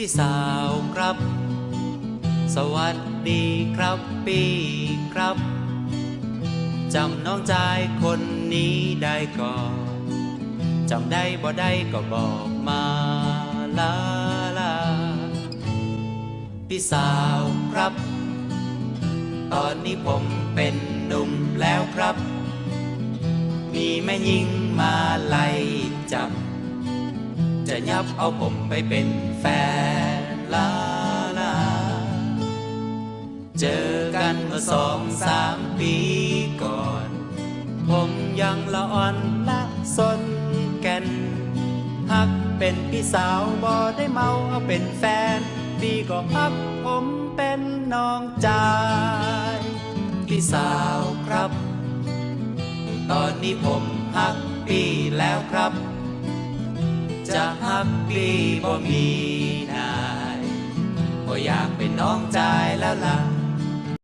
พี่สาวครับ สวัสดีครับพี่ครับจำน้องชายคนนี้ได้ก่อนจำได้บ่ได้ก็บอกมาลาลาพี่สาวครับ ตอนนี้ผมเป็นหนุ่มแล้วครับ มีแม่ยิงมาไล่จับ จะยับเอาผมไปเป็นแฟนลาลา เจอกันเมื่อสองสามปีก่อน ผมยังละอ่อนละสนแก่นหักเป็นพี่สาวบ่ได้เมาเอาเป็นแฟนพี่ก็พักผมเป็นน้องจายพี่สาวครับ ตอนนี้ผมหักพี่แล้วครับ จะฮักปีบ่มีนายบ่อยากเป็นน้องจายแล้วล่ะ